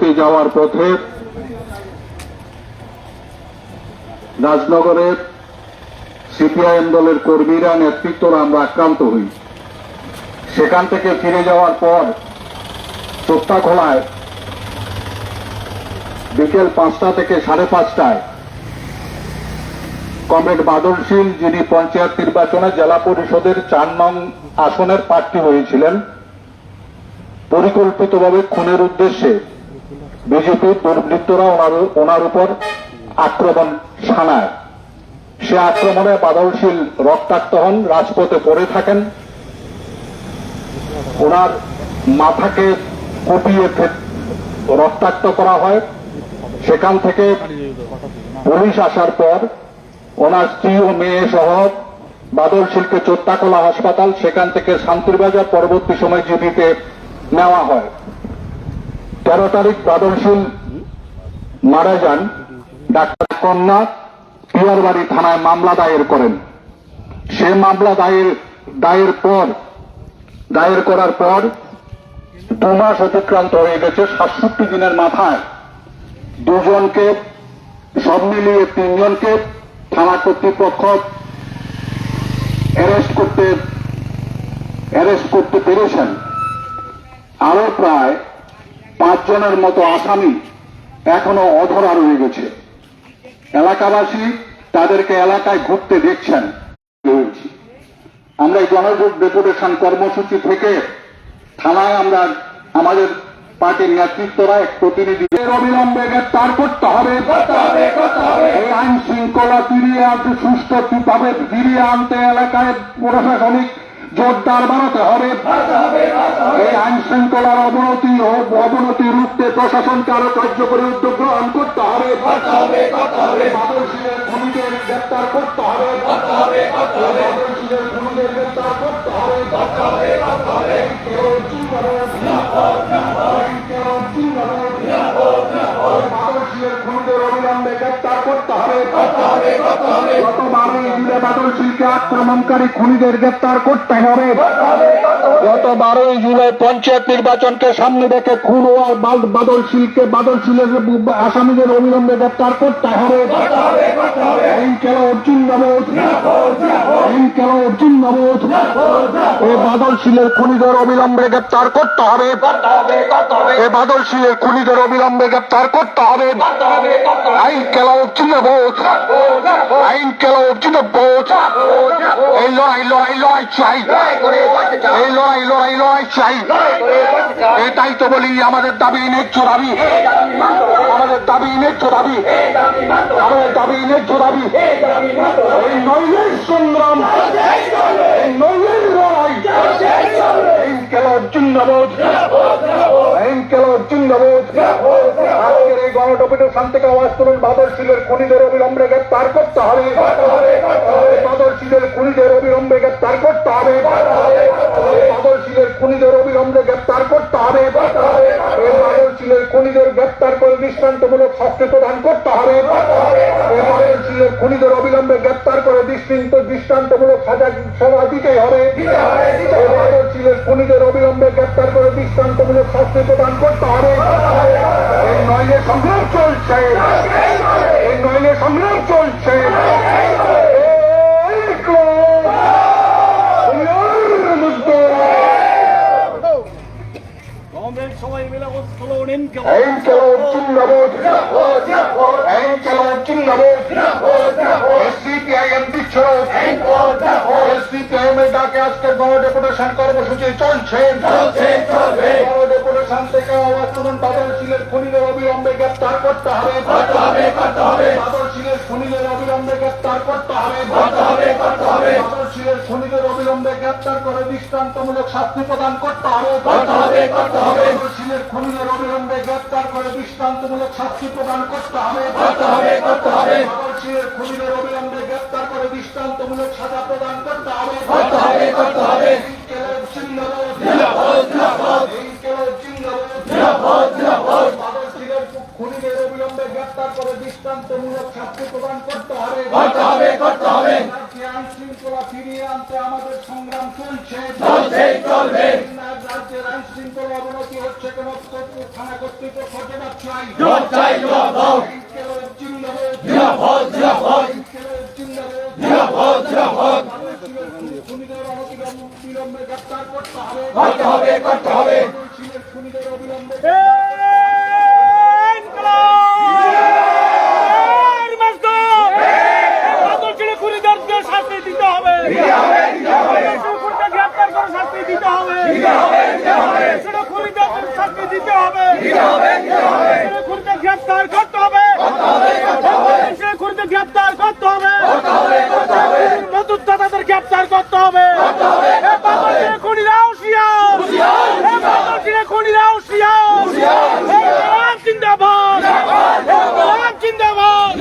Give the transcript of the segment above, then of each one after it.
যাওয়ার পথে রাজনগরের সিপিআইএম দলের কর্মীরা নেতৃত্বরা আমরা আক্রান্ত হই। সেখান থেকে ফিরে যাওয়ার পর চোপ্তা খোলায় বিকেল পাঁচটা থেকে সাড়ে পাঁচটায় কমরেড বাদলশীল যিনি পঞ্চায়েত নির্বাচনে জেলা পরিষদের চার নং আসনের প্রার্থী হয়েছিলেন, পরিকল্পিতভাবে খুনের উদ্দেশ্যে বিজেপি দুর্বৃত্তরা ওনার ওনার উপর আক্রমণ শানায় সে আক্রমণে বাদলশীল রক্তাক্ত হন, রাজপথে পড়ে থাকেন। ওনার মাথাকে কুপিয়ে রক্তাক্ত করা হয়। সেখান থেকে পুলিশ আসার পর ওনার স্ত্রী ও মেয়ে সহ বাদলশীলকে চোত্তাকলা হাসপাতাল, সেখান থেকে শান্তিরবাজার পরবর্তী সময় জিবিতে নেওয়া হয়। তেরো তারিখ বাদলশীল মারা যান ডাক্তার কন্যা পিয়ারবাড়ি থানায় মামলা দায়ের করেন। সে মামলা দায়ের দায়ের পর দায়ের করার পর দু মাস অতিক্রান্ত হয়ে গেছে সাতষট্টি দিনের মাথায়। দুজনকে সব মিলিয়ে তিনজনকে থানা কর্তৃপক্ষ অ্যারেস্ট করতে অ্যারেস্ট করতে পেরেছেন। আরও প্রায় পাঁচজনের মতো আসামি এখনও অধরা রয়ে গেছে। এলাকাবাসী তাদেরকে এলাকায় ঘুরতে দেখছেন। আমরা এই জনযোগ ডেপুটেশন কর্মসূচি থেকে থানায় আমরা আমাদের পার্টির নেতৃত্বরা এক প্রতিনিধিদের অবিলম্বে গ্রেপ্তার করতে হবে। এই আইন শৃঙ্খলা ফিরিয়ে আনতে সুস্থভাবে ফিরিয়ে আনতে এলাকায় প্রশাসনিক জোরদার বাড়াতে হবে। এই আইন শৃঙ্খলার অবনতি ও অবনতি রুখতে প্রশাসনকে আরও কার্যকরী উদ্যোগ গ্রহণ করতে হবে। সিংহের গ্রেপ্তার করতে হবে। সিংহের গ্রেপ্তার করতে হবে। অবিলম্বে গ্রেপ্তার করতে হবে গত বারোই জুলাই বাদল শিল্পে আক্রমণকারী খুনিদের গ্রেপ্তার করতে হবে। গত বারোই জুলাই পঞ্চায়েত নির্বাচনকে সামনে রেখে খুন ও বাদল শিলকে বাদল শিলের আসামিদের অবিলম্বে গ্রেপ্তার করতে হবে। এই খেলা অর্জুন নবোধ এই অর্জুন নবোধ এ বাদল শিলের খুনিদের অবিলম্বে গ্রেপ্তার করতে হবে। এ বাদল শিলের খুনিদের অবিলম্বে গ্রেপ্তার করতে হবে। আইন খেলা অর্জুন নবোধ আইন খেলা অর্জুন নবোধ এই লড়াই লড়াই লড়াই চাই এই লড়াই লড়াই লড়াই লড়াই চাই। এটাই তো বলি আমাদের দাবি ন্যায্য দাবি। আমাদের দাবি ন্যায্য দাবি। আমাদের দাবি ন্যায্য দাবি। এই নইলের সংগ্রাম এই নইলের লড়াই। এই জিন্দাবোধ জিন্দাবাদ। এই আজকের এই আওয়াজ বাদর শিলের খুনিদের অবিলম্বে গ্রেপ্তার করতে হবে। বাদর শিলের খুনিদের অবিলম্বে গ্রেপ্তার করতে হবে। শিলের খুনিদের অবিলম্বে গ্রেপ্তার করতে হবে। শিলের খুনিদের গ্রেপ্তার করে দৃষ্টান্তমূলক শাস্তি প্রদান করতে হবে। শিলের খুনিদের অবিলম্বে গ্রেপ্তার করে দৃষ্টান্ত দৃষ্টান্তমূলক সাজা দিতেই হবে। বাদল শিলের খুনিদের অবিলম্বে গ্রেপ্তার করে দৃষ্টান্তমূলক শাস্তি প্রদান করতে হবে। এই নইলে সংগ্রাম চলছে। এই নইলে সংগ্রাম চলছে সবাই মিলে স্লোন ইন এই খেলো জিন্দাবাদ। এই জিন্দাবাদ। সিপিআইএম দিচ্ছ সিপিআইএম এর ডাকে আজকে গণ ডেপুটেশন কর্মসূচি চলছে। ডেপুটেশন থেকে আওয়াজ তুলুন বাদল শিলের খুনিদের অবিলম্বে গ্রেপ্তার করতে হবে। বাদল শিলের খুনিদের অবিলম্বে গ্রেপ্তার করতে হবে। বাদল শিলের খুনিদের অবিলম্বে গ্রেপ্তার করে দৃষ্টান্তমূলক শাস্তি প্রদান করতে হবে। বাদল শিলের খুনিদের অবিলম্বে গ্রেপ্তার করে দৃষ্টান্তমূলক শাস্তি প্রদান করতে হবে। বাদল শিলের খুনিদের অবিলম্বে গ্রেপ্তার করে দৃষ্টান্তমূলক সাজা প্রদান করতে হবে এই কেলের জিন্দাবাদ। এই কেলের জিন্দাবাদ। বাদল শিলের খুনিদের অবিলম্বে গ্রেপ্তার করে দৃষ্টান্তমূলক শাস্তি প্রদান করতে হবে রাজ্যে আইন শৃঙ্খলা ফিরিয়ে আনতে আমাদের সংগ্রাম চলছে রাজ্যের আইন শৃঙ্খলা অবনতি হচ্ছে কোন থানা কর্তৃপক্ষ জবাব চাই জবাব চাই জবাব দাও ইনকিলাব জিন্দাবাদ জিন্দাবাদ জিন্দাবাদ ইনকিলাব জিন্দাবাদ জিন্দাবাদ জিন্দাবাদ খুনিদের অবিলম্বে গ্রেপ্তার করতে হবে করতে হবে করতে হবে খুনিদের খুনিদের অবিলম্বে শাস্তি দিতে হবে গ্রেপ্তার করে শাস্তি দিতে হবে সেটা খুনিদের শাস্তি দিতে হবে সেটা খুনিদের গ্রেপ্তার করতে হবে সেটা খুনিদের গ্রেপ্তার করতে হবে মধুদাতাদের গ্রেপ্তার করতে হবে এ বাংলাদেশের খুনিরা হুঁশিয়ার এ বাংলাদেশের খুনিরা হুঁশিয়ার এ ইনকলাব জিন্দাবাদ এ ইনকলাব জিন্দাবাদ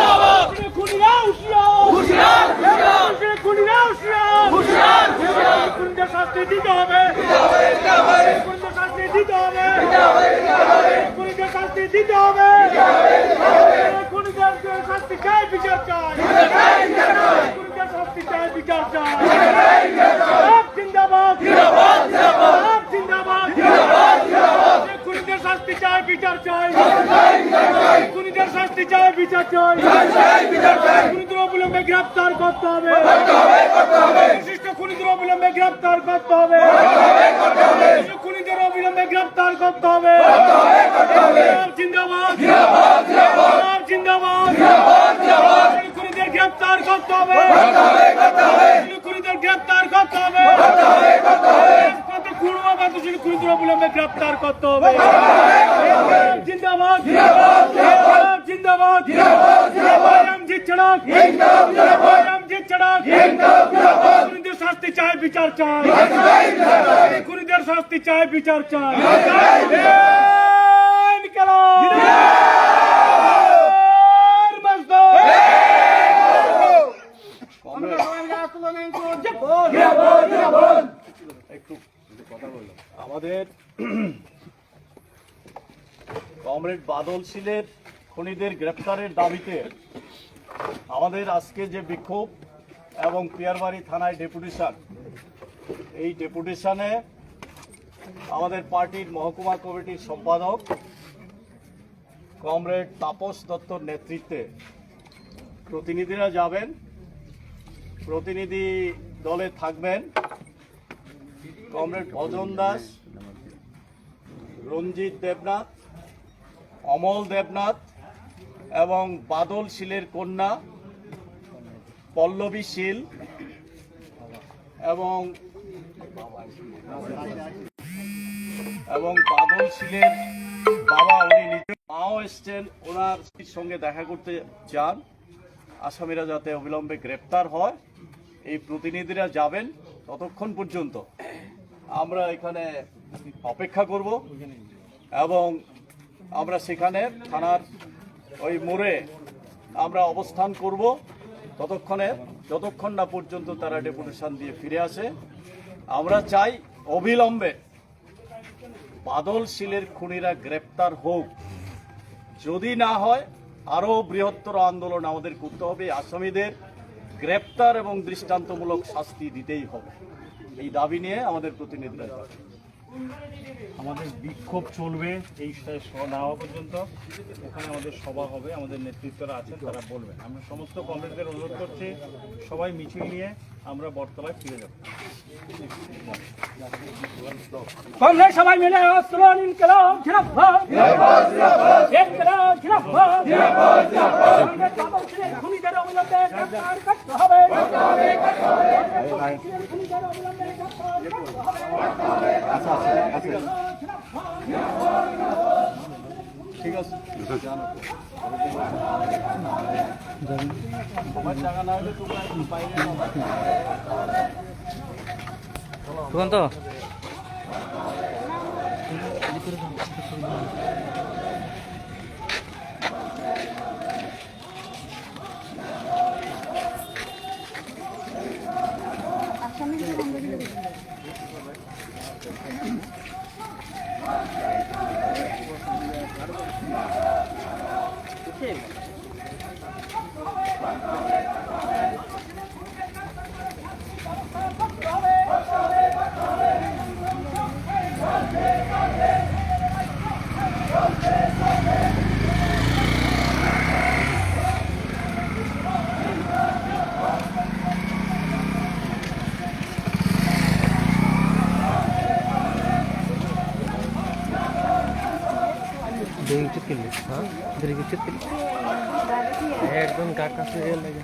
বাংলাদেশের খুনিরা হুঁশিয়ার এ বাংলাদেশের খুনিরা হুঁশিয়ার খুনিদের শাস্তি দিতে হবে খুনিদের শাস্তি দিতে হবে খুনিদের শাস্তি দিতে হবে খুনিদের শাস্তি চাই বিচার চাই খুনিদের শাস্তি চাই বিচার চাই সব জিন্দাবাদ সব জিন্দাবাদ খুনিদের শাস্তি চাই বিচার চাই খুনিদের শাস্তি চাই বিচার চাই খুনিদের অবিলম্বে গ্রেপ্তার করতে হবে বিশিষ্ট খুনিদের অবিলম্বে গ্রেপ্তার করতে হবে খুনিদের অবিলম্বে গ্রেপ্তার করতে হবে জিন্দাবাদ জিন্দাবাদ জিন্দাবাদ খুনিদের গ্রেপ্তার করতে হবে খুনিদের গ্রেপ্তার করতে হবে খুনবা কত খুনিদের অবিলম্বে গ্রেপ্তার করতে হবে। জিন্দাবাদ। জিন্দাবাদ। জিন্দাবাদ। জিত ছড়ক জিত ছড়ক খুনিদের শাস্তি চাই, বিচার চাই। খুনিদের শাস্তি চাই, বিচার চাই। আমাদের কমরেড বাদল শীলের খুনিদের গ্রেপ্তারের দাবিতে আমাদের আজকে যে বিক্ষোভ এবং পিয়ারবাড়ি থানায় ডেপুটেশন, এই ডেপুটেশনে আমাদের পার্টির মহকুমা কমিটির সম্পাদক কমরেড তাপস দত্তর নেতৃত্বে প্রতিনিধিরা যাবেন। প্রতিনিধি দলে থাকবেন। কমরেড ভজন দাস, রঞ্জিত দেবনাথ, অমল দেবনাথ এবং বাদল শীলের কন্যা, পল্লবী শীল এবং এবং বাদল শীলের বাবা, উনি নিজে মাও এসছেন। ওনার সঙ্গে দেখা করতে চান আসামিরা যাতে অবিলম্বে গ্রেপ্তার হয়, এই প্রতিনিধিরা যাবেন ততক্ষণ পর্যন্ত। আমরা এখানে অপেক্ষা করব এবং আমরা সেখানে থানার ওই মোড়ে আমরা অবস্থান করব ততক্ষণে, যতক্ষণ না পর্যন্ত তারা ডেপুটেশন দিয়ে ফিরে আসে। আমরা চাই অবিলম্বে বাদল শিলের খুনিরা গ্রেপ্তার হোক। যদি না হয়, আরও বৃহত্তর আন্দোলন আমাদের করতে হবে। আসামিদের গ্রেপ্তার এবং দৃষ্টান্তমূলক শাস্তি দিতেই হবে। এই দাবি নিয়ে আমাদের প্রতিনিধিরা আমাদের বিক্ষোভ চলবে এই না হওয়া পর্যন্ত। ওখানে আমাদের সভা হবে আমাদের নেতৃত্বরা আছেন তারা বলবেন। আমরা সমস্ত কংগ্রেসদের অনুরোধ করছি সবাই মিছিল নিয়ে আমরা বটতলায় ফিরে যাব। কংগ্রেস সবাই মিলে অস্ত্র ইনকলাব জিন্দাবাদ ইনকলাব জিন্দাবাদ কংগ্রেস বাদল ছিলেন খুনিদের অবিলম্বে গ্রেফতার করতে হবে। খুনিদের অবিলম্বে গ্রেফতার করতে হবে ঠিক আছে তোমার জায়গা না হলে তোমরা একটু বাইরে একদম কার কাছে লাগে?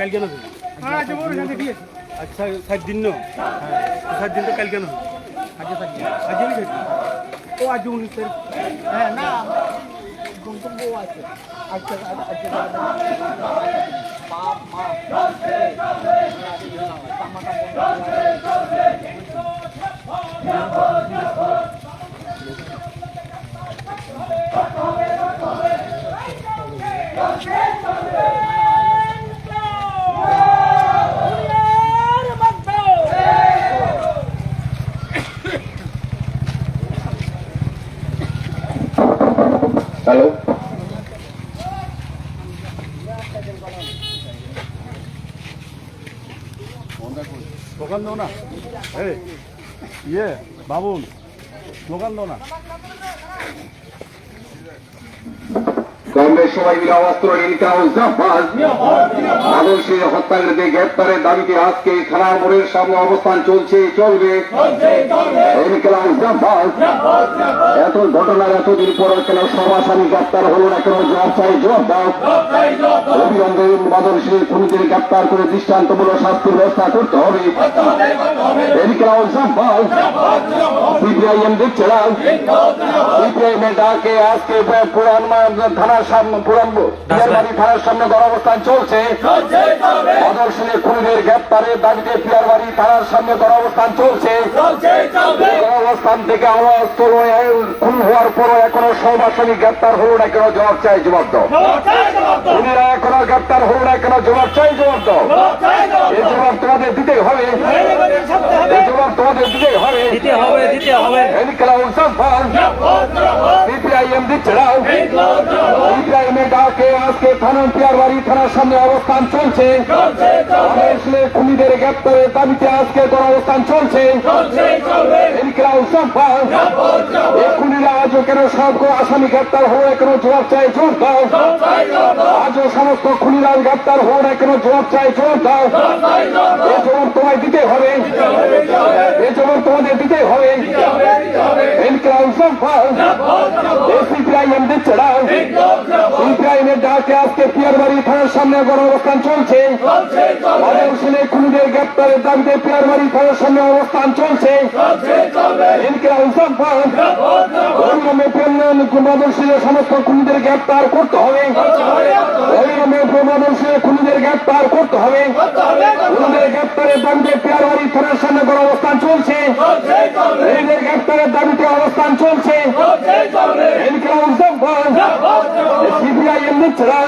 কালকে না হ্যাঁ আজ বড় জানে দিয়েছে আচ্ছা সাত দিন না? সাত দিন তো কালকে না? আজ সাত দিন। আজ সাত দিন। ও আজ উনিশ তারিখ। হ্যাঁ না গন্তব্য আছে আজকে আজকে বাপ মা হ্যালো স্লোগান দাও না এই ইয়ে বাবুল স্লোগান দাও না সবাই মিলে অস্ত্র ইনকাউ জাফাজ আদর্শের হত্যাকারীকে গ্রেপ্তারের দাবিতে আজকে থানা মোড়ের সামনে অবস্থান চলছে চলবে। এত ঘটনার এতদিন পর কেন সব আসামি গ্রেপ্তার হলো না কেন? জবাব চাই জবাব দাও। অবিলম্বে বাদলশীল খুনিদের গ্রেপ্তার করে দৃষ্টান্তমূলক শাস্তির ব্যবস্থা করতে হবে। সিপিআইএম দিচ্ছে না। সিপিআইএম ডাকে আজকে পুরান থানার সামনে পিয়ারবাড়ি থানার সামনে গণঅবস্থান চলছে। প্রদর্শনী খুনিদের গ্রেপ্তারের দাবিতে পিয়ারবাড়ি থানার সামনে গণঅবস্থান চলছে। গণঅবস্থান থেকে আওয়াজ তোলো খুন হওয়ার পরও এখনও সব গ্রেপ্তার হলো না কেন জবাব চাই জবাব দাও খুনিরা এখনও গ্রেপ্তার হলো না কেন জবাব চাই জবাব দাও এই জবাব তোমাদের দিতেই হবে। এই জবাব তোমাদের দিতেই হবে। দিতে হবে দিতে হবে। ডাকে আজকে থানা পিয়ারবাড়ি থানার সামনে অবস্থান চলছে। খুনিদের গ্রেপ্তারের দাবিতে আজকে গণ অবস্থান চলছে। খুনিরা আজও কেন সব আসামি গ্রেপ্তার হয়ে কেন জবাব চাই জোর দাও। আজও সমস্ত খুনিরা গ্রেপ্তার হয়ে না কেন জবাব চাই জোর দাও। এই জবাব তোমায় দিতে হবে। এই জবাব তোমাদের দিতে হবে। ইনকলাব সফল সিপিআইএম দিচ্ছে না। ডাকে আজকে পিয়ারবাড়ি থানার সামনে গণ অবস্থান চলছে। খুনিদের গ্রেপ্তারের দাবিতে পিয়ারবাড়ি থানার সামনে অবস্থান চলছে। সমস্ত খুনিদের গ্রেপ্তার করতে হবে। প্রমাদর্শীদের খুনিদের গ্রেপ্তার করতে হবে। খুনিদের গ্রেপ্তারের দাবিতে পিয়ারবাড়ি থানার সামনে চলছে। খুনিদের গ্রেপ্তারের দাবিতে অবস্থান চলছে। ইনকলাব সফল না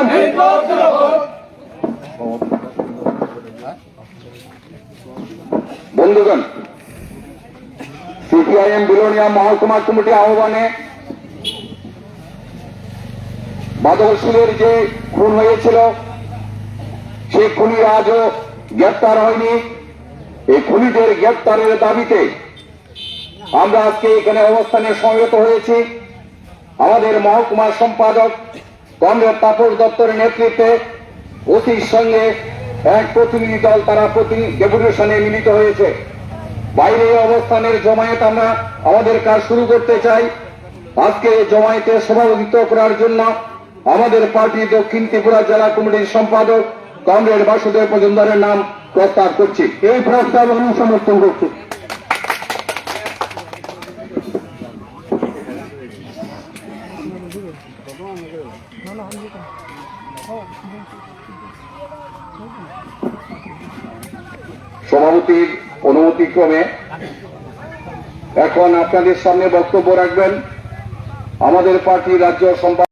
বন্ধুগণ, সিপিআইএম বিলোনিয়া মহকুমা কমিটি আহ্বানে বাদলশীলের যে খুন হয়েছিল, সেই খুনি আজও গ্রেপ্তার হয়নি। এই খুনিদের গ্রেপ্তারের দাবিতে আমরা আজকে এখানে অবস্থানে সমবেত হয়েছি। আমাদের মহকুমা সম্পাদক কমরেড তাপস দত্তরের নেতৃত্বে ওসির সঙ্গে এক প্রতিনিধি দল তারা ডেপুটেশনে মিলিত হয়েছে। বাইরে অবস্থানের জমায়েত আমরা আমাদের কাজ শুরু করতে চাই। আজকে জমায়েতে সভাপতিত্ব করার জন্য আমাদের পার্টি দক্ষিণ ত্রিপুরা জেলা কমিটির সম্পাদক কমরেড বাসুদেব মজুমদারের নাম প্রস্তাব করছি। এই প্রস্তাব আমি সমর্থন করছি। সভাপতির অনুমতিক্রমে এখন আপনাদের সামনে বক্তব্য রাখবেন আমাদের পার্টি রাজ্য সম্পাদক